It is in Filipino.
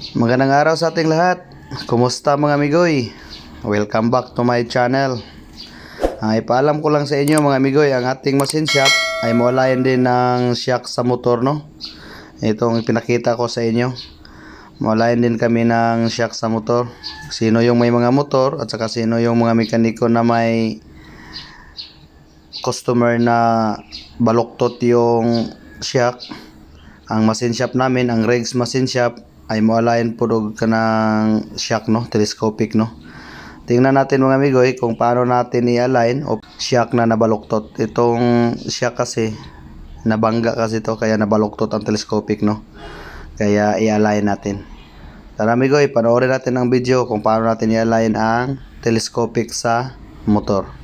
Magandang araw sa ating lahat. Kumusta mga amigoy? Welcome back to my channel. Ay paalam ko lang sa inyo mga amigoy, ang ating machine shop ay mawalayan din ng shock sa motor no. Itong pinakita ko sa inyo. Mawalayan din kami ng shock sa motor. Sino yung may mga motor at saka sino yung mga mekaniko na may customer na baluktot yung shock ang machine shop namin, ang Regs machine shop ay moalayan po og kanang shock no, telescopic no. Tingnan natin mga amigoy kung paano natin i-align o shock na nabaluktot. Itong shock kasi nabangga kasi to kaya nabaluktot ang telescopic no. Kaya i-align natin. Tara amigoy, panoorin natin ang video kung paano natin i-align ang telescopic sa motor.